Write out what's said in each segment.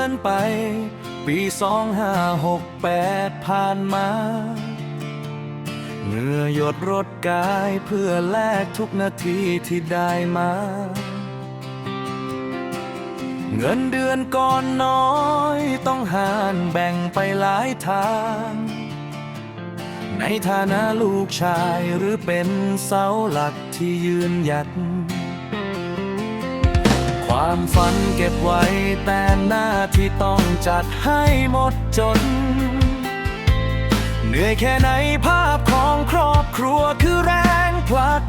อนไป ปีสองห้าหกแปดผ่านมาเหงื่อหยดรดกายเพื่อแลกทุกนาทีที่ได้มา เงินเดือนก่อนน้อยต้องหารแบ่งไปหลายทาง ในฐานะลูกชายหรือเป็นเสาหลักที่ยืนหยัด ความฝันเก็บไว้แต่หน้าที่ต้องจัดให้หมดจน เหนื่อยแค่ไหนภาพของครอบครัวคือแรงผลัก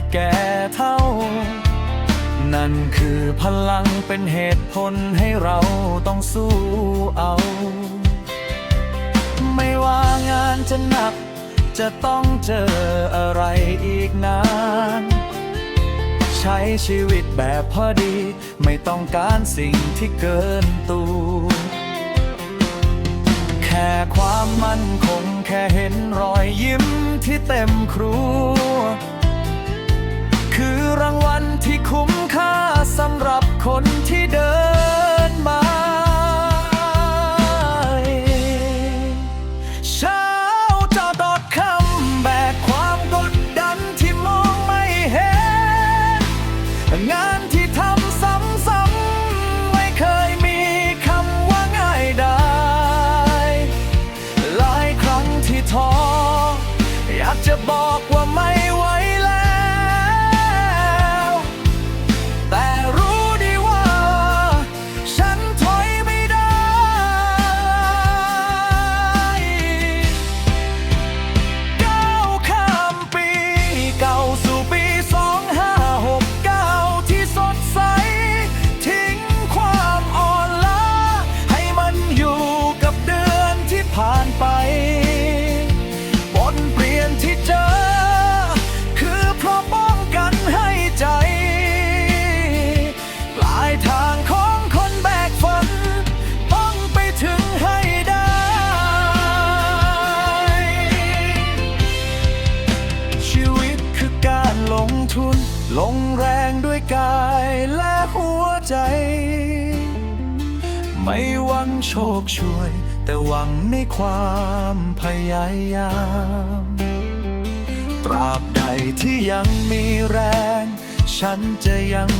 ที่แก่เท่า นั่นคือพลังเป็นเหตุผลให้เราต้องสู้เอา ไม่ว่างานจะหนัก จะต้องเจออะไรอีกนานใช้ชีวิตแบบพอดี ไม่ต้องการสิ่งที่เกินตัวแค่ความมั่นคงแค่เห็นรอยยิ้มที่เต็มครั นที่เดินมาเช้าจอดอดคำแบกความกดดันที่มองไม่เห็น งานที่ทำซ้ำๆไม่เคยมีคำว่าง่ายได้ หลายครั้งที่ท้ออยากจะบอก ลงแรงด้วยกายและหัวใจ ไม่หวังโชคช่วย แต่หวังในความพยายาม ตราบใดที่ยังมีแรง ฉันจะยัง